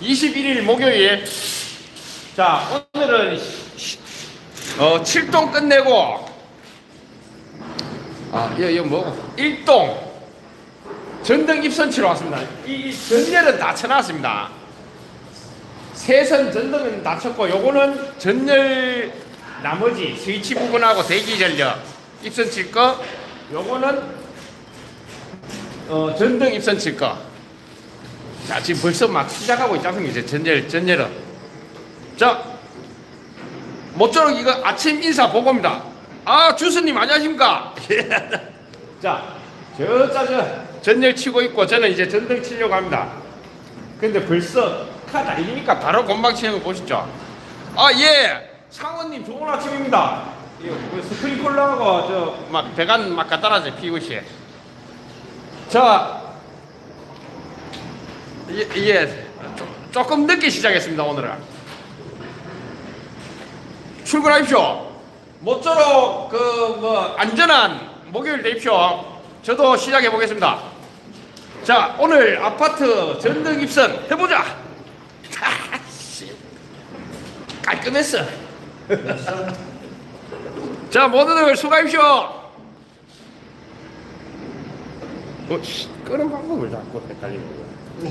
21일 목요일. 자, 오늘은 어, 7동 끝내고 아, 이거, 이거 뭐 1동 전등 입선 치러 왔습니다. 이 전열은 다 쳐놨습니다. 세선 전등은 다 쳤고 요거는 전열 나머지 스위치 부분하고 대기 전력 입선 칠 거. 요거는 어, 전등 입선 칠 거. 자, 지금 벌써 막 시작하고 있지 않습니까? 이제 전열, 전열은. 자, 모쪼록 이거 아침 인사 보고입니다. 아, 주스님 안녕하십니까? 자, 저, 자, 저, 전열 치고 있고, 저는 이제 전등 치려고 합니다. 근데 벌써 카 날리니까 바로 건방 치는 거 보시죠. 아, 예. 상원님 좋은 아침입니다. 이거 그 스프링클러하고 저 막 배관 막 갖다 놨어요, PVC. 자, 예, 예. 조- 조금 늦게 시작했습니다, 오늘은. 출근하십시오. 모쪼록 그 뭐 안전한 목요일 되십시오. 저도 시작해 보겠습니다. 자, 오늘 아파트 전등 입선 해보자. 아, 씨. 깔끔했어. 자, 모두들 수고하십시오. 어, 씨, 끄는 방법을 자꾸 헷갈리는 거야.